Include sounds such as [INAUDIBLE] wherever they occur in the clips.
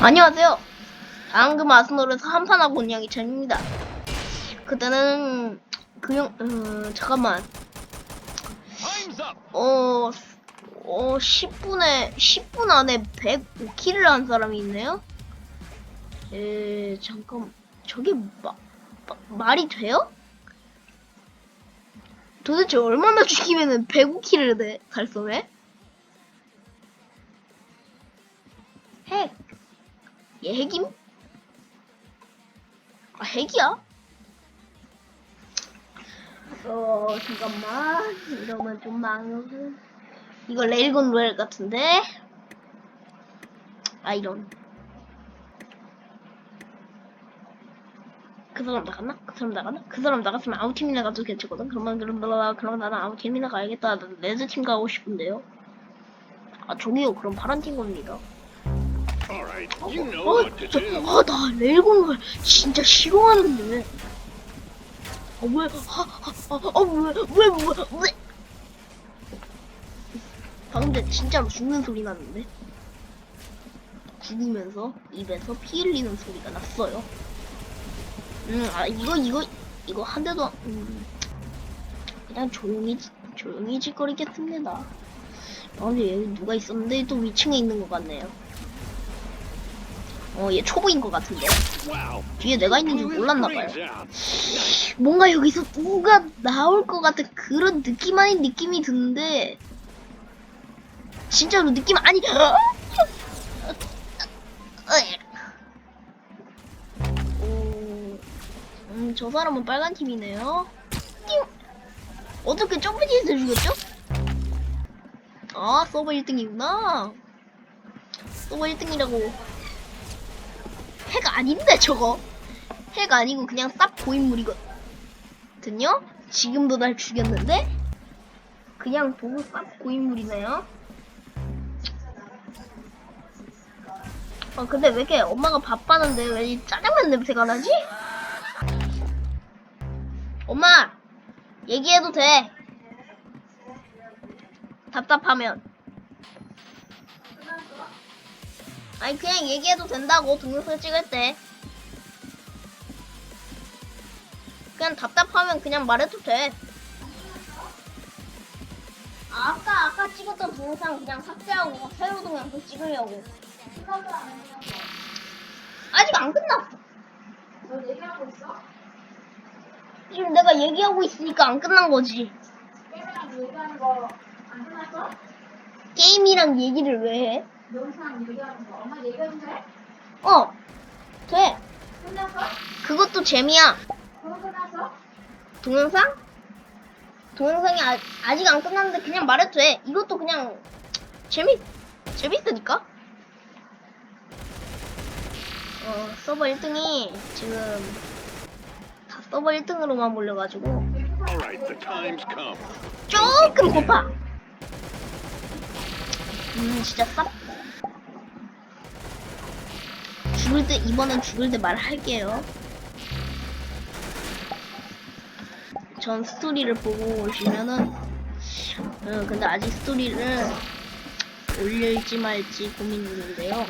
안녕하세요. 방금 아스널에서 한판하고 온 양이찬입니다. 그때는 그냥 음, 잠깐만. 어, 어 10분에 10분 안에 105킬을 한 사람이 있네요. 에 잠깐 저게 마, 마- 말이 돼요? 도대체 얼마나 죽이면은 105킬을 내, 달성해? 얘 핵임? 아 핵이야? 어 잠깐만 이러면 좀 망하고 이거 레일건 로얄 같은데 아 이런 그 사람 나갔나? 그 사람 나갔나? 그 사람 나갔으면 아웃팀이 나 가도 괜찮거든 그러면 그럼 그럼 그럼 나는 아웃팀이나 가야겠다 나는 레드 팀 가고 싶은데요 아 저기요 그럼 파란 팀 겁니다 You know 어. 아, 나 레일건을 진짜 싫어하는데. 아, 왜, 아, 아, 아, 아, 왜, 왜, 왜, 왜. 방금 전에 진짜로 죽는 소리 났는데. 죽으면서 입에서 피 흘리는 소리가 났어요. 음, 아, 이거, 이거, 이거 한 대도, 안- 음, 그냥 조용히, 조용히 짓거리겠습니다. 아, 근데 여기 누가 있었는데 또 위층에 있는 것 같네요. 어, 얘 초보인 것 같은데. 뒤에 내가 있는 줄 몰랐나봐요. 뭔가 여기서 누가 나올 것 같은 그런 느낌 아닌 느낌이 드는데, 진짜로 느낌 아니, 오, 음, 저 사람은 빨간 팀이네요. 띵! 어떻게 점프짓을 죽였죠? 아, 서버 1등이구나. 서버 1등이라고. 핵 아닌데, 저거. 핵 아니고 그냥 쌉 고인물이거든요? 지금도 날 죽였는데? 그냥 보고 쌉 고인물이네요? 아, 근데 왜 이렇게 엄마가 바빠는데 왜이 짜장면 냄새가 나지? 엄마! 얘기해도 돼. 답답하면. 아니, 그냥 얘기해도 된다고, 동영상 찍을 때. 그냥 답답하면 그냥 말해도 돼. 아, 아까 아까 찍었던 동영상 그냥 삭제하고 새로 동영상 찍으려고. 아직 안 끝났어. 너 얘기하고 있어? 지금 내가 얘기하고 있으니까 안 끝난 거지. 게임이랑 얘기하는 거 안 끝났어? 게임이랑 얘기를 왜 해? 영상 얘기하는 거 엄마 얘기해도 돼? 어, 돼. 끝났어? 그것도 재미야. 그거 끝났어? 동영상? 동영상이 아, 아직 안 끝났는데 그냥 말해도 돼. 이것도 그냥 재미 재밌으니까. 어 서버 1등이 지금 다 서버 1등으로만 몰려가지고 All right, the time's come. 조금 고파. 음 진짜 쌉. 죽을 때 이번엔 죽을 때 말할게요. 전 스토리를 보고 오시면은 어, 근데 아직 스토리를 올릴지 말지 고민 중인데요.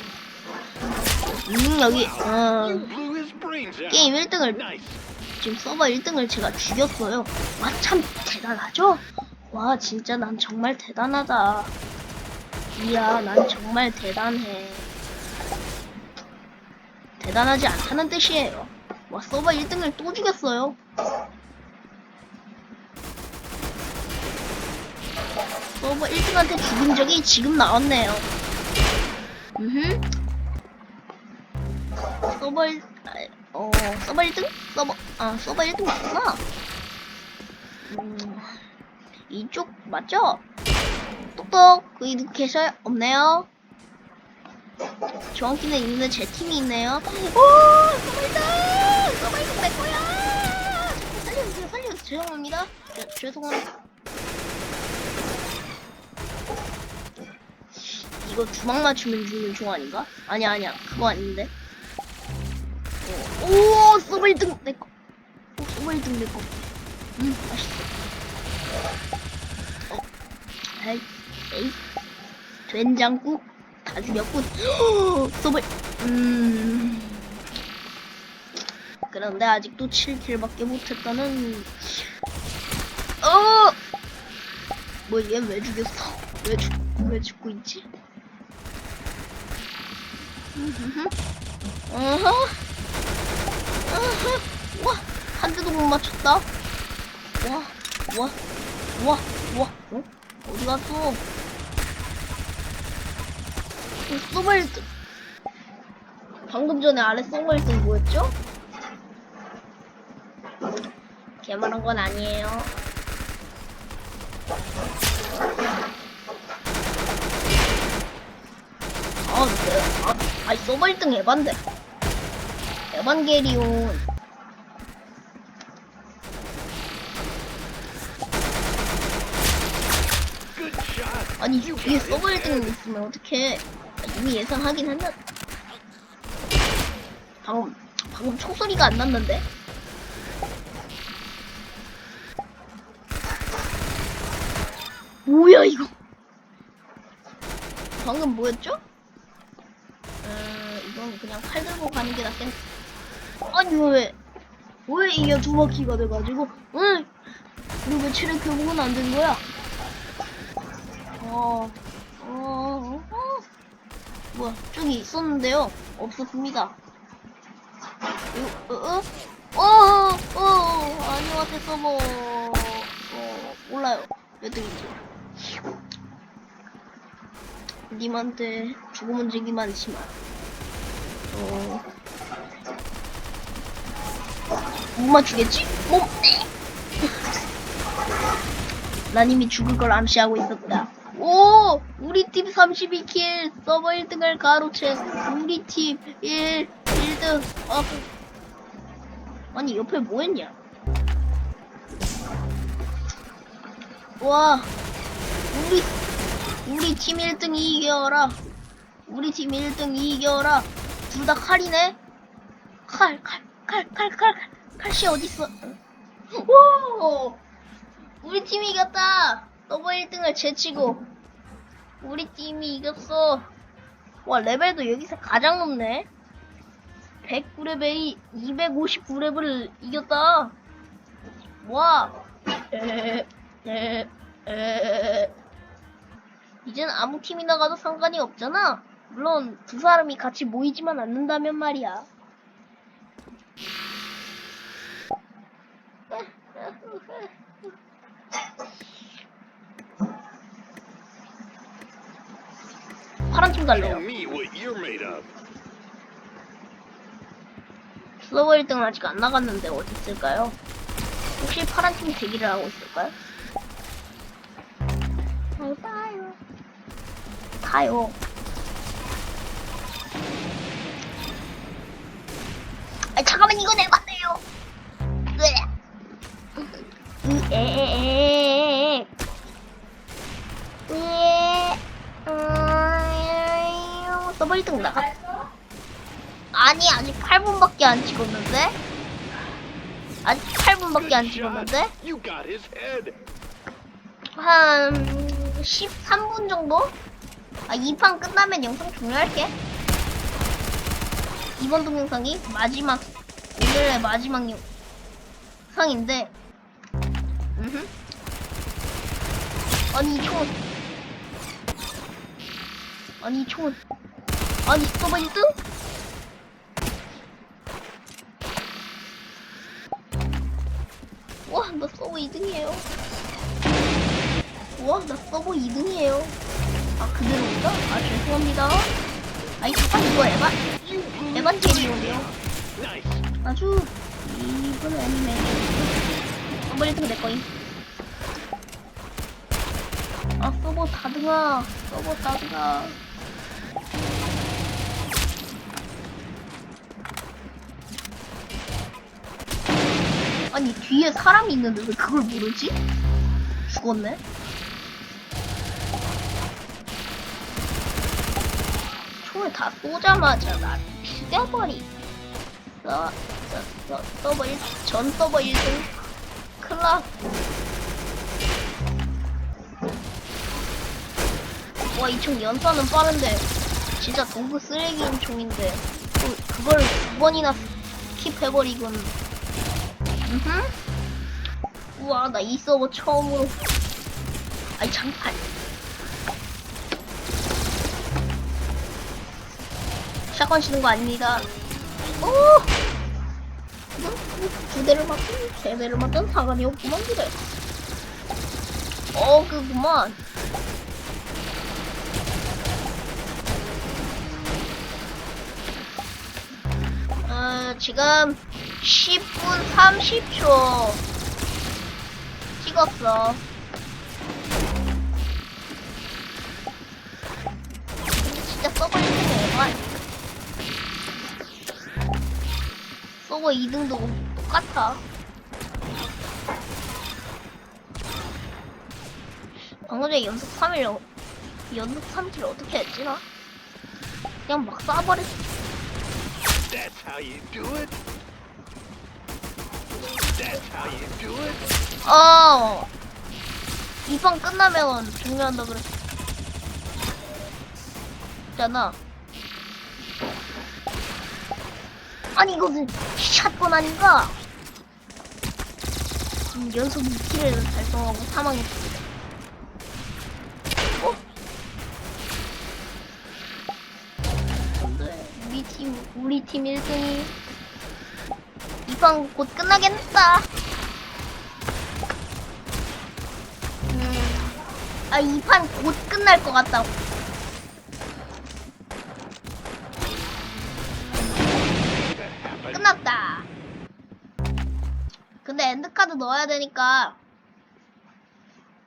음 여기 어. 게임 1등을 Nice. 지금 서버 1등을 제가 죽였어요. 와, 참 대단하죠? 와, 진짜 난 정말 대단하다. 이야, 난 정말 대단해. 대단하지 않다는 뜻이에요. 와, 서버 1등을 또 죽였어요. 서버 1등한테 죽은 적이 지금 나왔네요. 음흠. 서버 1, 아, 어, 서버 1등? 서버, 아, 서버 1등 맞구나. 음, 이쪽 맞죠? 똑똑, 누구 계셔요? 없네요. 정확히는 있는데 제 팀이 있네요. 오, 서버 1등! 서버 1등 내 거야! 살려주세요, 살려주세요. 죄송합니다. 죄, 죄송합니다. 이거 주먹 맞추면 죽는 총 아닌가? 아니야, 아니야. 그거 아닌데. 오, 1등 내 거. 오, 1등 내 거. 음, 맛있어. 어, 에이, 에이. 된장국 다 죽였군. 서버 음. 그런데 아직도 7킬밖에 못했다는. 어. 뭐얘 왜 죽였어? 왜 죽? 왜 죽고 있지? 어허. 어허. 와, 한 대도 못 맞췄다. 와, 와, 와, 와, 어? 어디 갔어? 1등. 방금 전에 아래 1등 뭐였죠? 개말한 건 아니에요. 아, 네. 아, 아니, 서버 1등 에반데. 에반게리온. 아니, 위에 서버 1등 있으면 어떡해. 아, 이미 예상하긴 했는데. 방금, 방금 총소리가 안 났는데? 뭐야, 이거? 방금 뭐였죠? 음, 이건 그냥 칼 들고 가는 게 낫겠네. 아니, 왜, 왜 이게 두 바퀴가 돼가지고, 응? 그리고 왜 체력 회복은 안 된 거야? 어, 어, 어, 뭐야, 저기 있었는데요. 없었습니다. 이거, 어, 어, 어, 어, 안녕하세요, 서버. 어, 몰라요. 몇 등인지. 님한테 죽음은 적이 많지만, 어, 못 맞추겠지? 뭐, [LAUGHS] 난 이미 죽을 걸 암시하고 있었다. 오! 우리 팀 32킬 서버 1등을 가로챈 우리 팀 1, 1등 어. 아니 옆에 뭐 했냐? 와 우리 우리 팀 1등 이겨라 우리 팀 1등 이겨라 둘 다 칼이네 칼 칼 칼 칼 칼 칼씨 어딨어 오 우리 팀이 이겼다. 서버 1등을 제치고 우리 팀이 이겼어. 와 레벨도 여기서 가장 높네. 109레벨이 259레벨을 이겼다. 와. 에, 에, 에. 이젠 아무 팀이 나가도 상관이 없잖아. 물론 두 사람이 같이 모이지만 않는다면 말이야. Of. 슬로우 1등은 아직 안 나갔는데 어디 있을까요? 혹시 파란 팀 대기를 하고 있을까요? 잘 타요. 타요. 아 잠깐만 이거 내봤네요. 으. 에에에에. 1등 나가. 아니 아직 8분밖에 안 찍었는데? 아직 8분밖에 안 찍었는데? 한 13분 정도? 아, 이 판 끝나면 영상 종료할게. 이번 동영상이 마지막, 오늘의 마지막 영상인데. 아니, 이 총은, 아니, 이 총은, 아니, 1등? 와, 나 서버 2등이에요. 와, 나 서버 2등이에요. 아, 그대로인가? 아, 죄송합니다. 아이, 잠깐 이거 에반, 에반 게리온이요. Nice. 아주 이분 애니메. 서버 1등 내 거임. 아, 서버 다등아. 서버 다등아. 아니, 뒤에 사람이 있는데 왜 그걸 모르지? 죽었네? 총을 다 쏘자마자 나 죽여버리. 서, 서, 서, 서버 1, 전 서버 1등. 클라. 와, 이 총 연사는 빠른데. 진짜 도구 쓰레기인 총인데 또 그걸 두 번이나 스킵해버리곤 음흠. 우와 나 이 서버 처음으로 아이 장판 샷건 치는 거 아닙니다. 오! 두 대를 맞든 세 대를 맞든 상관이 없구만 그래. 어 그구만. 어, 지금 10분 30초 찍었어. 근데 진짜 서버 1등이 얼마 서버 2등도 똑같아. 방금 전에 연속 3일, 연속 3킬 어떻게 했지, 나? 그냥 막 쏴버렸어. That's how you do it. That's how you do it. 어. 이판 끝나면 종료한다 그랬. 잖아. 아니 이거는 샷건 아닌가? 음, 연속 2킬을 달성하고 사망했습니다. 어? 근데 우리 팀 우리 팀 1등이 이판곧 끝나겠다. 음, 아, 이 판 곧 끝날 것 같다고. 끝났다. 근데 엔드카드 넣어야 되니까,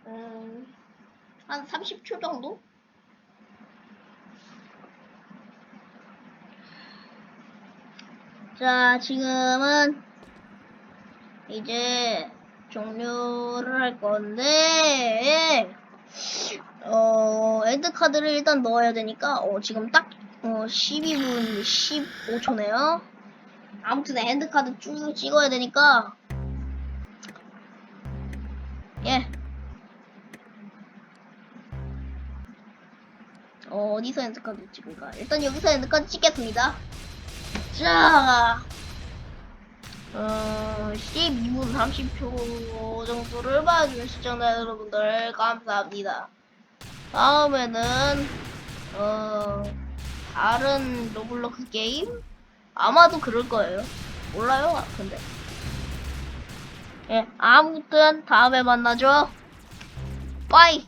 음, 한 30초 정도? 자, 지금은 이제 종료를 할 건데, 어, 엔드카드를 일단 넣어야 되니까, 어, 지금 딱, 어, 12분 15초네요. 아무튼 엔드카드 쭉 찍어야 되니까, 예. 어, 어디서 엔드카드 찍을까? 일단 여기서 엔드카드 찍겠습니다. 자, 어, 12분 30초 정도를 봐준 시청자 여러분들 감사합니다. 다음에는 어 다른 로블록스 게임 아마도 그럴 거예요. 몰라요, 근데. 예, 아무튼 다음에 만나죠. 빠이.